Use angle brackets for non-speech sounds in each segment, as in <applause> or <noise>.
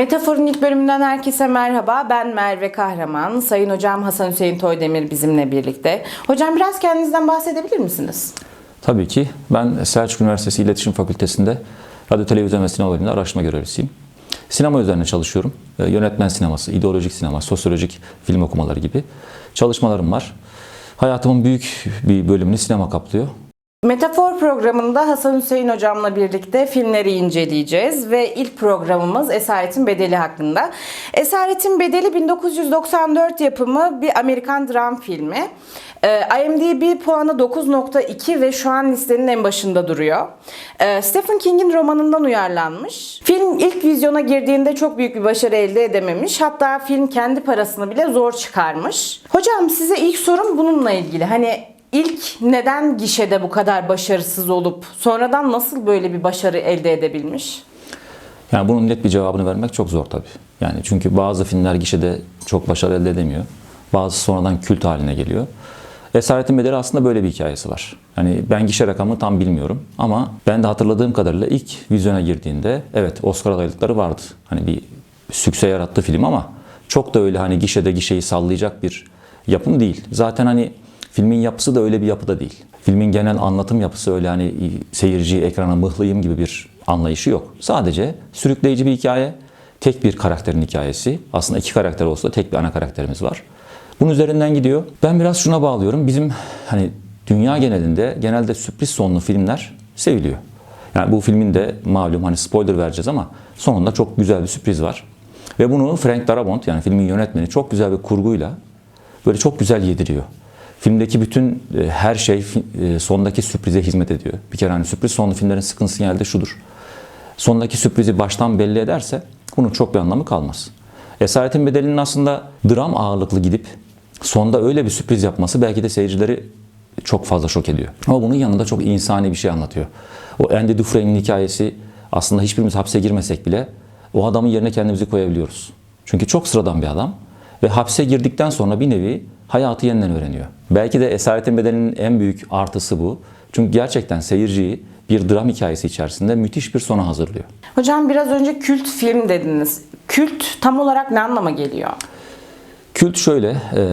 Metafor'un ilk bölümünden herkese merhaba. Ben Merve Kahraman. Sayın Hocam Hasan Hüseyin Toydemir bizimle birlikte. Hocam biraz kendinizden bahsedebilir misiniz? Tabii ki. Ben Selçuk Üniversitesi İletişim Fakültesi'nde radyo, televizyon ve sinema bölümünde araştırma görevlisiyim. Sinema üzerine çalışıyorum. Ee, Yönetmen sineması, ideolojik sinema, sosyolojik film okumaları gibi çalışmalarım var. Hayatımın büyük bir bölümünü sinema kaplıyor. Metafor programında Hasan Hüseyin hocamla birlikte filmleri inceleyeceğiz ve ilk programımız Esaretin Bedeli hakkında. Esaretin Bedeli 1994 yapımı bir Amerikan dram filmi. Ee, IMDb puanı 9.2 ve şu an listenin en başında duruyor. Ee, Stephen King'in romanından uyarlanmış. Film ilk vizyona girdiğinde çok büyük bir başarı elde edememiş. Hatta film kendi parasını bile zor çıkarmış. Hocam size ilk sorum bununla ilgili. Hani İlk neden gişede bu kadar başarısız olup sonradan nasıl böyle bir başarı elde edebilmiş? Yani bunun net bir cevabını vermek çok zor tabii. Yani çünkü bazı filmler gişede çok başarı elde edemiyor. Bazı sonradan kült haline geliyor. Esaretin Bedeli aslında böyle bir hikayesi var. Yani ben gişe rakamını tam bilmiyorum ama ben de hatırladığım kadarıyla ilk vizyona girdiğinde evet Oscar adaylıkları vardı. Hani bir sükse yarattı film ama çok da öyle hani gişede gişeyi sallayacak bir yapım değil. Zaten hani filmin yapısı da öyle bir yapıda değil. Filmin genel anlatım yapısı öyle hani seyirciyi ekrana mıhlayayım gibi bir anlayışı yok. Sadece sürükleyici bir hikaye, tek bir karakterin hikayesi. Aslında iki karakter olsa da tek bir ana karakterimiz var. Bunun üzerinden gidiyor. Ben biraz şuna bağlıyorum. Bizim hani dünya genelinde genelde sürpriz sonlu filmler seviliyor. Yani bu filmin de malum hani spoiler vereceğiz ama sonunda çok güzel bir sürpriz var. Ve bunu Frank Darabont yani filmin yönetmeni çok güzel bir kurguyla böyle çok güzel yediriyor. Filmdeki bütün e, her şey e, sondaki sürprize hizmet ediyor. Bir kere hani sürpriz sonlu filmlerin sıkıntısı genelde şudur. Sondaki sürprizi baştan belli ederse bunun çok bir anlamı kalmaz. Esaretin Bedeli'nin aslında dram ağırlıklı gidip sonda öyle bir sürpriz yapması belki de seyircileri çok fazla şok ediyor. Ama bunun yanında çok insani bir şey anlatıyor. O Andy Dufresne'in hikayesi aslında hiçbirimiz hapse girmesek bile o adamın yerine kendimizi koyabiliyoruz. Çünkü çok sıradan bir adam ve hapse girdikten sonra bir nevi hayatı yeniden öğreniyor. Belki de Esaretin Bedeli'nin en büyük artısı bu. Çünkü gerçekten seyirciyi bir dram hikayesi içerisinde müthiş bir sona hazırlıyor. Hocam biraz önce kült film dediniz. Kült tam olarak ne anlama geliyor? Kült şöyle, e,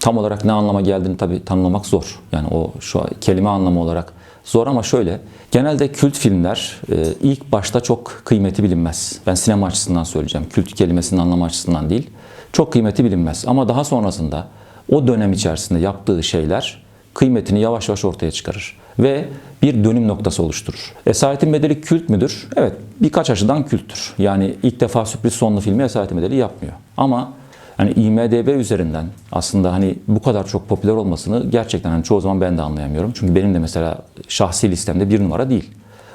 tam olarak ne anlama geldiğini tabii tanımlamak zor. Yani o şu kelime anlamı olarak zor ama şöyle, genelde kült filmler e, ilk başta çok kıymeti bilinmez. Ben sinema açısından söyleyeceğim, kült kelimesinin anlamı açısından değil. Çok kıymeti bilinmez ama daha sonrasında o dönem içerisinde yaptığı şeyler kıymetini yavaş yavaş ortaya çıkarır ve bir dönüm noktası oluşturur. Esaretin Bedeli kült müdür? Evet, birkaç açıdan külttür. Yani ilk defa sürpriz sonlu filmi Esaretin Bedeli yapmıyor. Ama hani IMDB üzerinden aslında hani bu kadar çok popüler olmasını gerçekten hani çoğu zaman ben de anlayamıyorum. Çünkü benim de mesela şahsi listemde bir numara değil.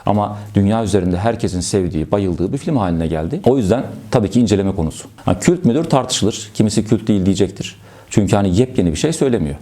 Ama dünya üzerinde herkesin sevdiği, bayıldığı bir film haline geldi. O yüzden tabii ki inceleme konusu. Ha, kült müdür tartışılır. Kimisi kült değil diyecektir. Çünkü hani yepyeni bir şey söylemiyor.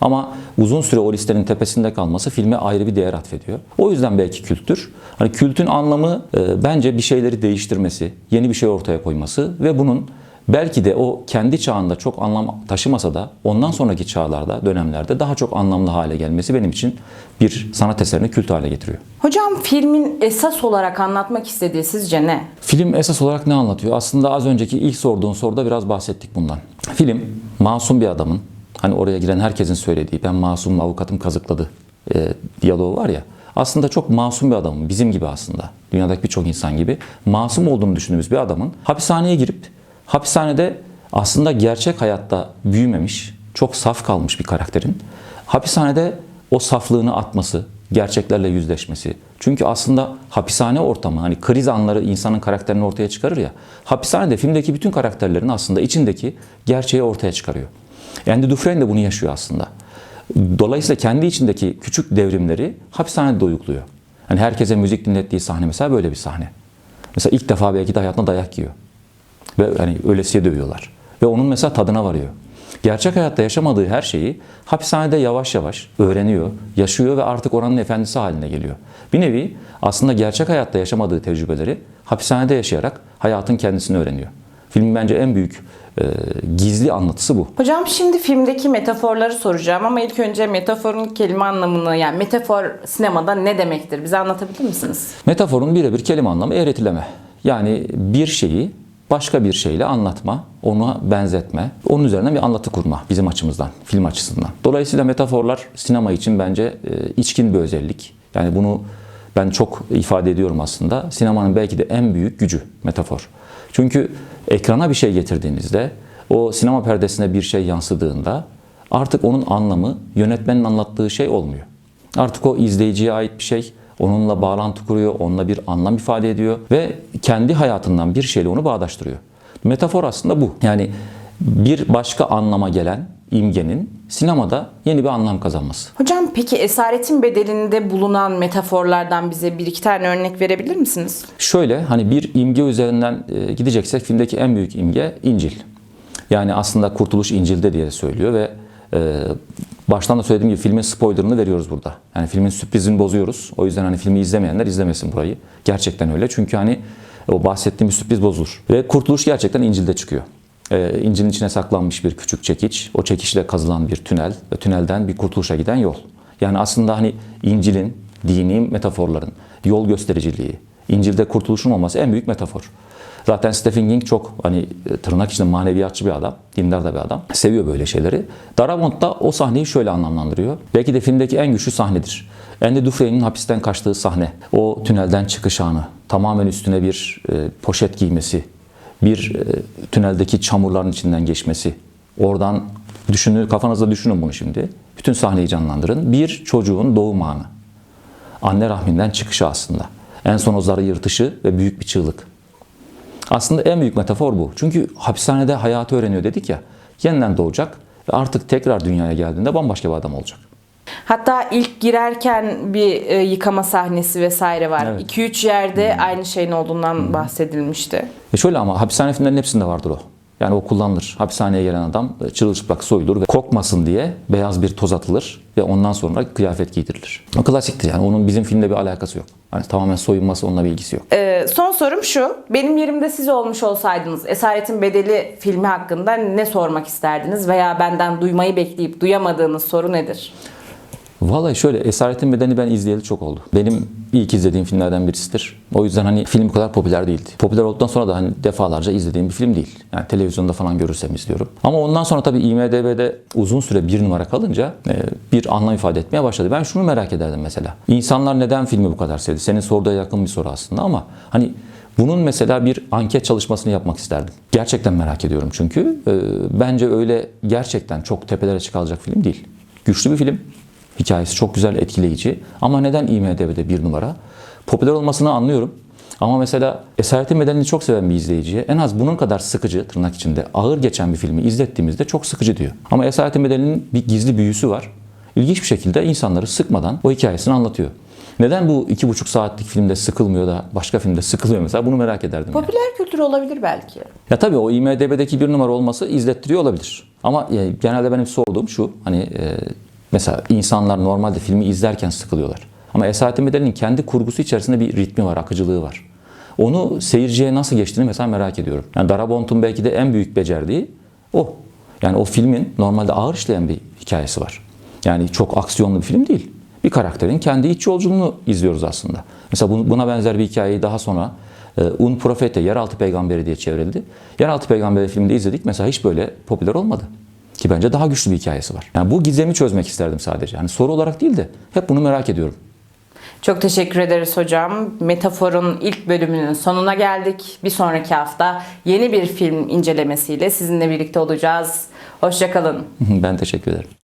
Ama uzun süre o listenin tepesinde kalması filme ayrı bir değer atfediyor. O yüzden belki külttür. Hani kültün anlamı e, bence bir şeyleri değiştirmesi, yeni bir şey ortaya koyması ve bunun belki de o kendi çağında çok anlam taşımasa da ondan sonraki çağlarda, dönemlerde daha çok anlamlı hale gelmesi benim için bir sanat eserini kült hale getiriyor. Hocam filmin esas olarak anlatmak istediği sizce ne? Film esas olarak ne anlatıyor? Aslında az önceki ilk sorduğun soruda biraz bahsettik bundan. Film masum bir adamın hani oraya giren herkesin söylediği ben masum avukatım kazıkladı e, diyaloğu var ya. Aslında çok masum bir adamın bizim gibi aslında dünyadaki birçok insan gibi masum olduğunu düşündüğümüz bir adamın hapishaneye girip hapishanede aslında gerçek hayatta büyümemiş çok saf kalmış bir karakterin hapishanede o saflığını atması, gerçeklerle yüzleşmesi. Çünkü aslında hapishane ortamı hani kriz anları insanın karakterini ortaya çıkarır ya. Hapishanede filmdeki bütün karakterlerin aslında içindeki gerçeği ortaya çıkarıyor. Andy Dufresne de bunu yaşıyor aslında. Dolayısıyla kendi içindeki küçük devrimleri hapishanede de uyguluyor. Yani herkese müzik dinlettiği sahne mesela böyle bir sahne. Mesela ilk defa belki de hayatında dayak yiyor. Ve hani ölesiye dövüyorlar. Ve onun mesela tadına varıyor. Gerçek hayatta yaşamadığı her şeyi hapishanede yavaş yavaş öğreniyor, yaşıyor ve artık oranın efendisi haline geliyor. Bir nevi aslında gerçek hayatta yaşamadığı tecrübeleri hapishanede yaşayarak hayatın kendisini öğreniyor. Filmin bence en büyük e, gizli anlatısı bu. Hocam şimdi filmdeki metaforları soracağım ama ilk önce metaforun kelime anlamını yani metafor sinemada ne demektir? Bize anlatabilir misiniz? Metaforun birebir kelime anlamı eğretileme. Yani bir şeyi başka bir şeyle anlatma, ona benzetme, onun üzerinden bir anlatı kurma bizim açımızdan, film açısından. Dolayısıyla metaforlar sinema için bence e, içkin bir özellik. Yani bunu ben çok ifade ediyorum aslında. Sinemanın belki de en büyük gücü metafor. Çünkü ekrana bir şey getirdiğinizde, o sinema perdesine bir şey yansıdığında artık onun anlamı yönetmenin anlattığı şey olmuyor. Artık o izleyiciye ait bir şey, onunla bağlantı kuruyor, onunla bir anlam ifade ediyor ve kendi hayatından bir şeyle onu bağdaştırıyor. Metafor aslında bu. Yani bir başka anlama gelen imgenin sinemada yeni bir anlam kazanması. Hocam peki esaretin bedelinde bulunan metaforlardan bize bir iki tane örnek verebilir misiniz? Şöyle hani bir imge üzerinden e, gideceksek filmdeki en büyük imge İncil. Yani aslında Kurtuluş İncil'de diye söylüyor ve e, baştan da söylediğim gibi filmin spoilerını veriyoruz burada. Yani filmin sürprizini bozuyoruz. O yüzden hani filmi izlemeyenler izlemesin burayı. Gerçekten öyle. Çünkü hani o bahsettiğim bir sürpriz bozulur. Ve Kurtuluş gerçekten İncil'de çıkıyor. E, İncil'in içine saklanmış bir küçük çekiç, o çekiçle kazılan bir tünel ve tünelden bir kurtuluşa giden yol. Yani aslında hani İncil'in, dini metaforların, yol göstericiliği, İncil'de kurtuluşun olması en büyük metafor. Zaten Stephen King çok hani e, tırnak içinde maneviyatçı bir adam, dindar da bir adam. Seviyor böyle şeyleri. Darabont da o sahneyi şöyle anlamlandırıyor. Belki de filmdeki en güçlü sahnedir. Andy Dufresne'in hapisten kaçtığı sahne. O tünelden çıkış anı. Tamamen üstüne bir e, poşet giymesi. Bir e, tüneldeki çamurların içinden geçmesi. Oradan düşünün, kafanızda düşünün bunu şimdi. Bütün sahneyi canlandırın. Bir çocuğun doğum anı. Anne rahminden çıkışı aslında. En son o zarı yırtışı ve büyük bir çığlık. Aslında en büyük metafor bu. Çünkü hapishanede hayatı öğreniyor dedik ya. Yeniden doğacak ve artık tekrar dünyaya geldiğinde bambaşka bir adam olacak. Hatta ilk girerken bir e, yıkama sahnesi vesaire var. Evet. 2-3 yerde aynı şeyin olduğundan bahsedilmişti. E şöyle ama hapishane filmlerinin hepsinde vardır o. Yani o kullanılır. Hapishaneye gelen adam çırılçıplak soyulur ve kokmasın diye beyaz bir toz atılır ve ondan sonra kıyafet giydirilir. O klasiktir yani. Onun bizim filmle bir alakası yok. Hani tamamen soyunması onunla bir ilgisi yok. Ee, son sorum şu. Benim yerimde siz olmuş olsaydınız Esaretin Bedeli filmi hakkında ne sormak isterdiniz? Veya benden duymayı bekleyip duyamadığınız soru nedir? Vallahi şöyle Esaretin Bedeni ben izleyeli çok oldu. Benim ilk izlediğim filmlerden birisidir. O yüzden hani film bu kadar popüler değildi. Popüler olduktan sonra da hani defalarca izlediğim bir film değil. Yani televizyonda falan görürsem izliyorum. Ama ondan sonra tabii IMDB'de uzun süre bir numara kalınca e, bir anlam ifade etmeye başladı. Ben şunu merak ederdim mesela. İnsanlar neden filmi bu kadar sevdi? Senin sorduğuna yakın bir soru aslında ama hani bunun mesela bir anket çalışmasını yapmak isterdim. Gerçekten merak ediyorum çünkü e, bence öyle gerçekten çok tepelere çıkaracak film değil. Güçlü bir film. Hikayesi çok güzel, etkileyici. Ama neden IMDB'de bir numara? Popüler olmasını anlıyorum. Ama mesela Esaretin Bedeni'ni çok seven bir izleyiciye en az bunun kadar sıkıcı, tırnak içinde ağır geçen bir filmi izlettiğimizde çok sıkıcı diyor. Ama Esaretin Bedeni'nin bir gizli büyüsü var. İlginç bir şekilde insanları sıkmadan o hikayesini anlatıyor. Neden bu iki buçuk saatlik filmde sıkılmıyor da başka filmde sıkılıyor mesela bunu merak ederdim. yani. Popüler kültür olabilir belki. Ya tabii o IMDB'deki bir numara olması izlettiriyor olabilir. Ama e, genelde benim sorduğum şu hani e, mesela insanlar normalde filmi izlerken sıkılıyorlar. Ama Esaretin Bedeli'nin kendi kurgusu içerisinde bir ritmi var, akıcılığı var. Onu seyirciye nasıl geçtiğini mesela merak ediyorum. Yani Darabont'un belki de en büyük becerdiği o. Yani o filmin normalde ağır işleyen bir hikayesi var. Yani çok aksiyonlu bir film değil. Bir karakterin kendi iç yolculuğunu izliyoruz aslında. Mesela bu- buna benzer bir hikayeyi daha sonra e, Un Profete, Yeraltı Peygamberi diye çevrildi. Yeraltı Peygamberi filminde izledik. Mesela hiç böyle popüler olmadı. Ki bence daha güçlü bir hikayesi var. Yani bu gizemi çözmek isterdim sadece. Yani soru olarak değil de hep bunu merak ediyorum. Çok teşekkür ederiz hocam. Metafor'un ilk bölümünün sonuna geldik. Bir sonraki hafta yeni bir film incelemesiyle sizinle birlikte olacağız. Hoşçakalın. <laughs> ben teşekkür ederim.